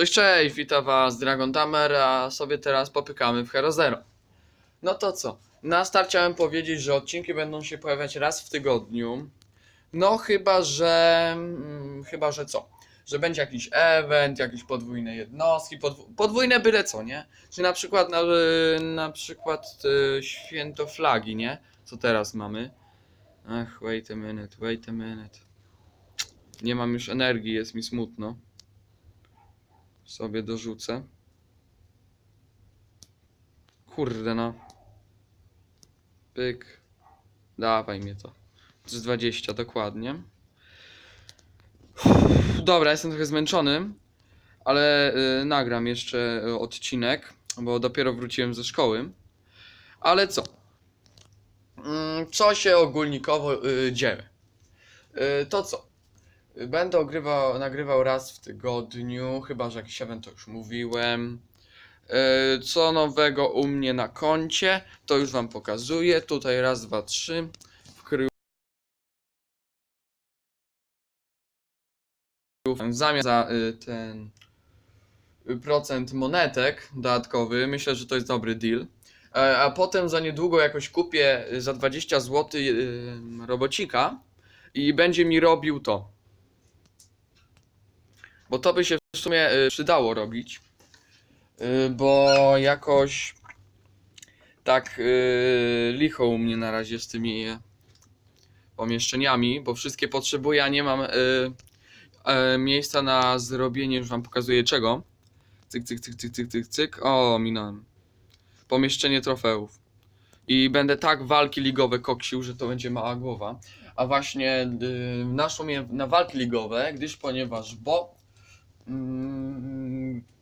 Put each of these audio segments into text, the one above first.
Cześć, cześć, witam was Dragon Tamer, a sobie teraz popykamy w Hero Zero. No to co? Na start chciałem powiedzieć, że odcinki będą się pojawiać raz w tygodniu. No chyba, że... Mm, chyba, że co? Że będzie jakiś event, jakieś podwójne jednostki, podw podwójne byle co, nie? Czy na przykład na, na przykład y, święto flagi, nie? Co teraz mamy? Ach, wait a minute, wait a minute. Nie mam już energii, jest mi smutno sobie dorzucę. Kurde no. Pyk. Dawaj mnie to. Jest 20 dokładnie. Uff, Dobra, jestem trochę zmęczony, ale y, nagram jeszcze y, odcinek, bo dopiero wróciłem ze szkoły. Ale co? Mm, co się ogólnikowo y, dzieje? Y, to co? Będę ogrywał, nagrywał raz w tygodniu, chyba że jakiś event to już mówiłem. Yy, Co nowego u mnie na koncie, to już wam pokazuję. Tutaj raz, dwa, trzy. Wkrył w zamian za y, ten y, procent monetek dodatkowy. Myślę, że to jest dobry deal. E, A potem za niedługo jakoś kupię y, za 20 zł robocika i będzie mi robił to. Bo to by się w sumie y, przydało robić. Y, bo jakoś tak y, licho u mnie na razie z tymi pomieszczeniami, bo wszystkie potrzebuję, a nie mam miejsca na zrobienie, już wam pokazuję czego. Cyk, cyk, cyk, cyk, cyk, cyk, cyk. O, minąłem. Pomieszczenie trofeów. I będę tak walki ligowe koksił, że to będzie mała głowa. A właśnie y, naszło mnie na walki ligowe, gdyż ponieważ, bo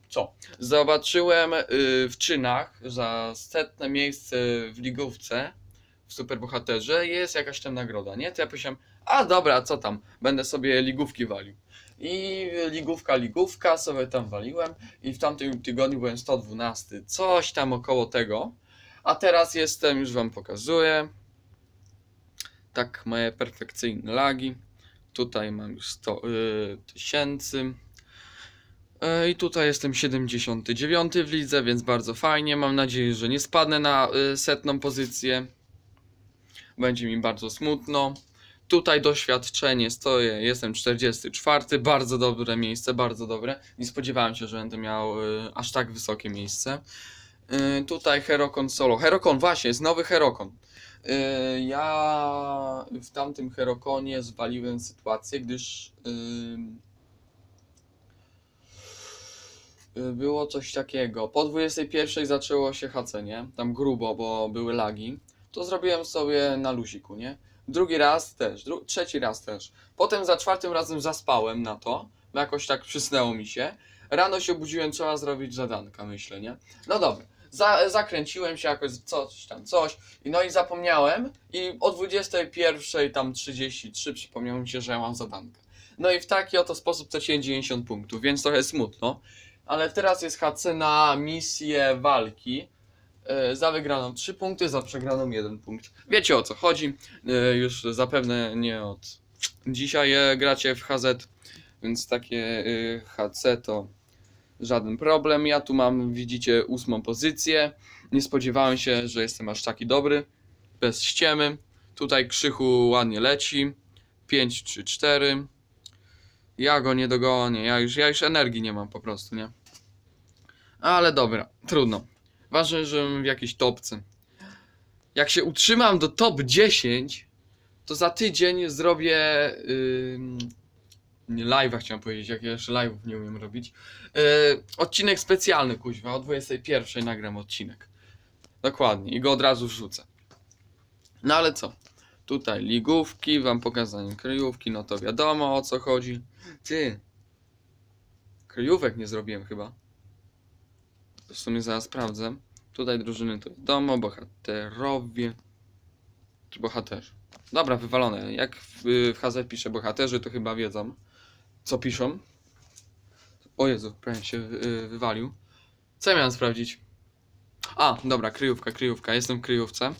co? Zobaczyłem y, w czynach za setne miejsce w ligówce w Superbohaterze jest jakaś tam nagroda, nie? To ja powiedziałem, a dobra, co tam? Będę sobie ligówki walił. I ligówka, ligówka sobie tam waliłem i w tamtym tygodniu byłem 112, coś tam około tego. A teraz jestem, już wam pokazuję. Tak, moje perfekcyjne lagi. Tutaj mam już 100 y, tysięcy. I tutaj jestem 79 w lidze, więc bardzo fajnie. Mam nadzieję, że nie spadnę na y, setną pozycję. Będzie mi bardzo smutno. Tutaj doświadczenie stoję, jestem 44. Bardzo dobre miejsce, bardzo dobre. Nie spodziewałem się, że będę miał y, aż tak wysokie miejsce. Tutaj Herokon Solo. Herokon, właśnie, jest nowy Herokon. Ja w tamtym Herokonie zwaliłem sytuację, gdyż. y, Y, było coś takiego. Po 21 zaczęło się HC, nie? Tam grubo, bo były lagi. To zrobiłem sobie na luziku, nie? Drugi raz też, dru- trzeci raz też. Potem za czwartym razem zaspałem na to, bo jakoś tak przysnęło mi się. Rano się obudziłem, trzeba zrobić zadanka, myślę, nie? No dobra. Za, zakręciłem się jakoś coś tam, coś. I no i zapomniałem i o 21 tam 33 przypomniało mi się, że ja mam zadankę. No i w taki oto sposób straciłem 90 punktów, więc trochę smutno ale teraz jest HC na misję walki. E, Za wygraną 3 punkty, za przegraną 1 punkt. Wiecie o co chodzi. E, Już zapewne nie od dzisiaj e, gracie w HZ, więc takie HC to żaden problem. Ja tu mam, widzicie, ósmą pozycję. Nie spodziewałem się, że jestem aż taki dobry. Bez ściemy. Tutaj Krzychu ładnie leci. 5 3 4. Ja go nie dogonię. Ja już, ja już energii nie mam po prostu, nie? Ale dobra, trudno. Ważne, żebym w jakiejś topce. Jak się utrzymam do top 10, to za tydzień zrobię. Yy, nie live'a chciałem powiedzieć, jak ja jeszcze live'ów nie umiem robić. Yy, odcinek specjalny, kuźwa. O 21 nagram odcinek. Dokładnie, i go od razu wrzucę. No ale co? Tutaj ligówki, wam pokazanie kryjówki, no to wiadomo o co chodzi. Ty. Kryjówek nie zrobiłem chyba. W sumie zaraz sprawdzę. Tutaj drużyny to wiadomo, bohaterowie. Czy bohaterzy? Dobra, wywalone. Jak w, w pisze bohaterzy, to chyba wiedzą, co piszą. O Jezu, prawie się y, wywalił. Co ja miałem sprawdzić? A, dobra, kryjówka, kryjówka. Jestem w kryjówce.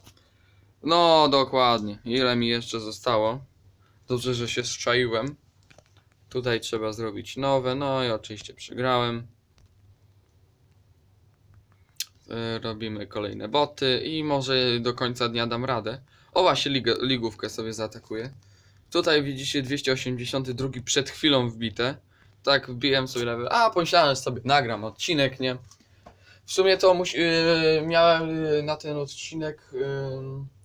No, dokładnie. Ile mi jeszcze zostało? Dobrze, że się strzaiłem. Tutaj trzeba zrobić nowe. No i oczywiście przegrałem. E, robimy kolejne boty i może do końca dnia dam radę. O właśnie, ligę, ligówkę sobie zaatakuję. Tutaj widzicie 282 przed chwilą wbite. Tak, wbiłem sobie level. A, pomyślałem, sobie nagram odcinek, nie? W sumie to yy, miałem yy, na ten odcinek. Yy,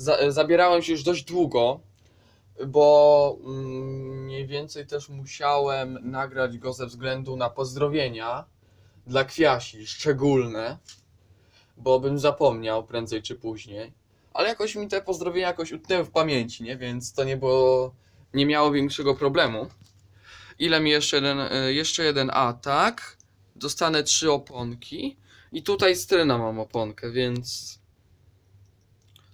za, zabierałem się już dość długo, bo mm, mniej więcej też musiałem nagrać go ze względu na pozdrowienia dla Kwiasi, szczególne, bo bym zapomniał prędzej czy później. Ale jakoś mi te pozdrowienia jakoś utnęły w pamięci, nie? Więc to nie było, nie miało większego problemu. Ile mi jeszcze jeden, y, jeszcze jeden atak. Dostanę trzy oponki. I tutaj stryna mam oponkę, więc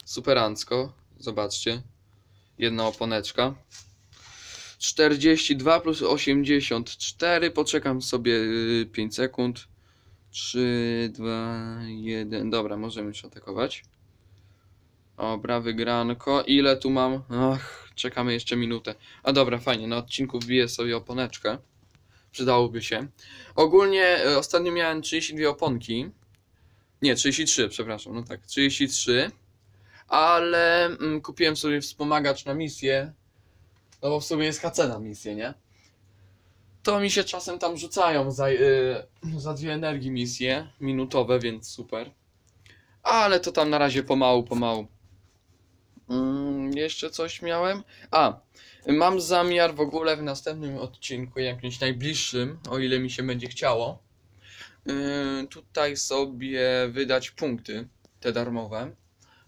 superancko. Zobaczcie. Jedna oponeczka. 42 plus 84. Poczekam sobie y, 5 sekund. 3, 2, 1. Dobra, możemy już atakować. Dobra, wygranko. Ile tu mam? Ach, czekamy jeszcze minutę. A dobra, fajnie, na odcinku wbiję sobie oponeczkę. Przydałoby się. Ogólnie y, ostatnio miałem 32 oponki. Nie, 33, przepraszam, no tak, 33. Ale mm, kupiłem sobie wspomagacz na misję. No bo w sumie jest HC na misję, nie? To mi się czasem tam rzucają za, y, za dwie energii misje minutowe, więc super. Ale to tam na razie pomału, pomału. Mm, jeszcze coś miałem? A, mam zamiar w ogóle w następnym odcinku, jakimś najbliższym, o ile mi się będzie chciało, yy, tutaj sobie wydać punkty, te darmowe,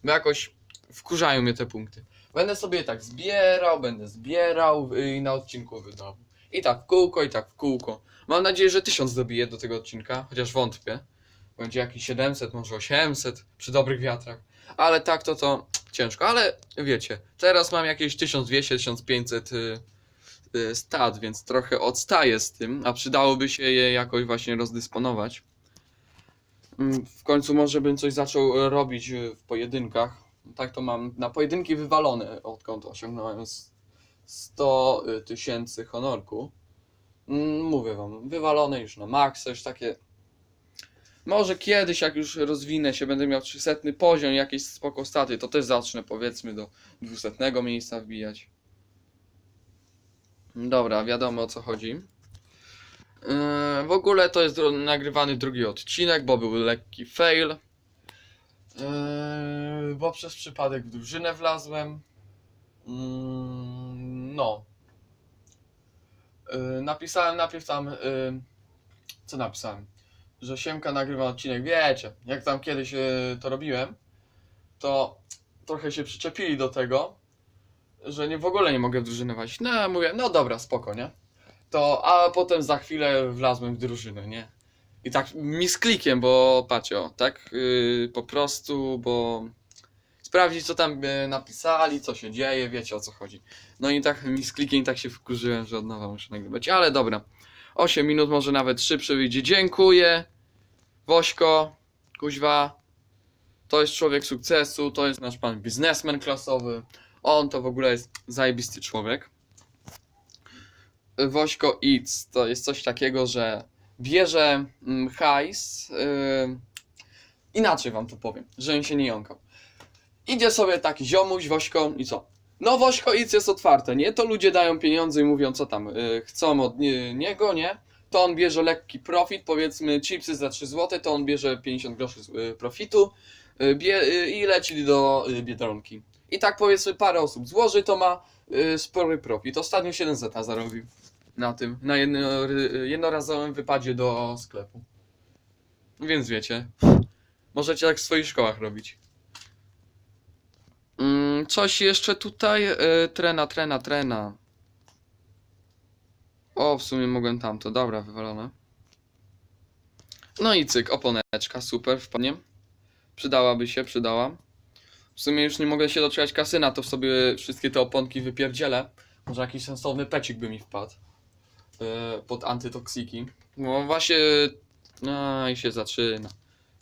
bo jakoś wkurzają mnie te punkty. Będę sobie tak zbierał, będę zbierał yy, i na odcinku wydał. I tak w kółko, i tak w kółko. Mam nadzieję, że 1000 dobiję do tego odcinka, chociaż wątpię. Będzie jakieś 700, może 800 przy dobrych wiatrach. Ale tak to to ciężko. Ale wiecie, teraz mam jakieś 1200-1500 y, y, stat, więc trochę odstaję z tym, a przydałoby się je jakoś właśnie rozdysponować. Mm, W końcu może bym coś zaczął e, robić y, w pojedynkach. Tak to mam na pojedynki wywalone, odkąd osiągnąłem s- 100 y, tysięcy honorku. Mm, Mówię wam, wywalone już na maksa, już takie może kiedyś, jak już rozwinę się, będę miał 300 poziom, jakieś spoko staty, to też zacznę powiedzmy do 200 miejsca wbijać. Dobra, wiadomo o co chodzi. Yy, w ogóle to jest nagrywany drugi odcinek, bo był lekki fail. Yy, bo przez przypadek w drużynę wlazłem. Mm, no. Yy, napisałem najpierw tam. Co napisałem? że Siemka nagrywa odcinek, wiecie, jak tam kiedyś to robiłem, to trochę się przyczepili do tego, że nie w ogóle nie mogę w drużynę walić. No, mówię, no dobra, spoko, nie? To, a potem za chwilę wlazłem w drużynę, nie? I tak mi z klikiem, bo patrzcie, o, tak yy, po prostu, bo sprawdzić co tam e, napisali, co się dzieje, wiecie o co chodzi. No i tak mi z klikiem tak się wkurzyłem, że od nowa muszę nagrywać, ale dobra. 8 minut, może nawet szybsze wyjdzie. Dziękuję. Wośko, kuźwa. To jest człowiek sukcesu, to jest nasz pan biznesmen klasowy. On to w ogóle jest zajebisty człowiek. Wośko Eats to jest coś takiego, że bierze mm, hajs. Yy, inaczej wam to powiem, żebym się nie jąkał. Idzie sobie taki ziomuś, Wośko i co? No Wośko Eats jest otwarte, nie? To ludzie dają pieniądze i mówią co tam y, chcą od nie, niego, nie? To on bierze lekki profit, powiedzmy chipsy za 3 zł, to on bierze 50 groszy z y, profitu y, bie, y, i leci do y, Biedronki. I tak powiedzmy parę osób złoży, to ma y, spory profit. Ostatnio 7 zeta zarobił na tym, na jedno, y, jednorazowym wypadzie do sklepu. Więc wiecie, możecie tak w swoich szkołach robić. Mm, coś jeszcze tutaj? Y, trena, trena, trena. O, w sumie mogłem tamto. Dobra, wywalone. No i cyk, oponeczka, super, wpadnie. Przydałaby się, przydała. W sumie już nie mogę się doczekać kasyna, to sobie wszystkie te oponki wypierdzielę. Może jakiś sensowny pecik by mi wpadł. y, pod antytoksiki. No właśnie, no i się zaczyna.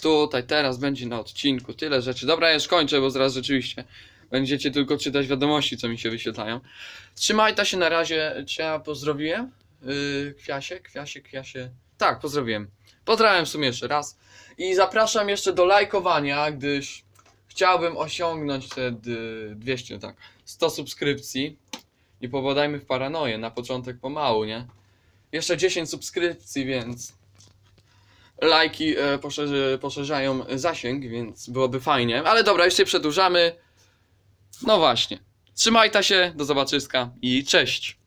Tutaj, teraz będzie na odcinku tyle rzeczy. Dobra, ja już kończę, bo zaraz rzeczywiście będziecie tylko czytać wiadomości, co mi się wyświetlają. Trzymajta się na razie. Cię pozdrowiłem. Yy, kwiasie, kwiasie, kwiasie. Tak, pozdrowiłem. Pozdrawiam w sumie jeszcze raz. I zapraszam jeszcze do lajkowania, gdyż chciałbym osiągnąć te d- 200, tak, 100 subskrypcji. I popadajmy w paranoję, na początek pomału, nie? Jeszcze 10 subskrypcji, więc lajki e, poszerzy, poszerzają zasięg, więc byłoby fajnie. Ale dobra, jeszcze przedłużamy. No właśnie. Trzymajta się, do zobaczyska i cześć.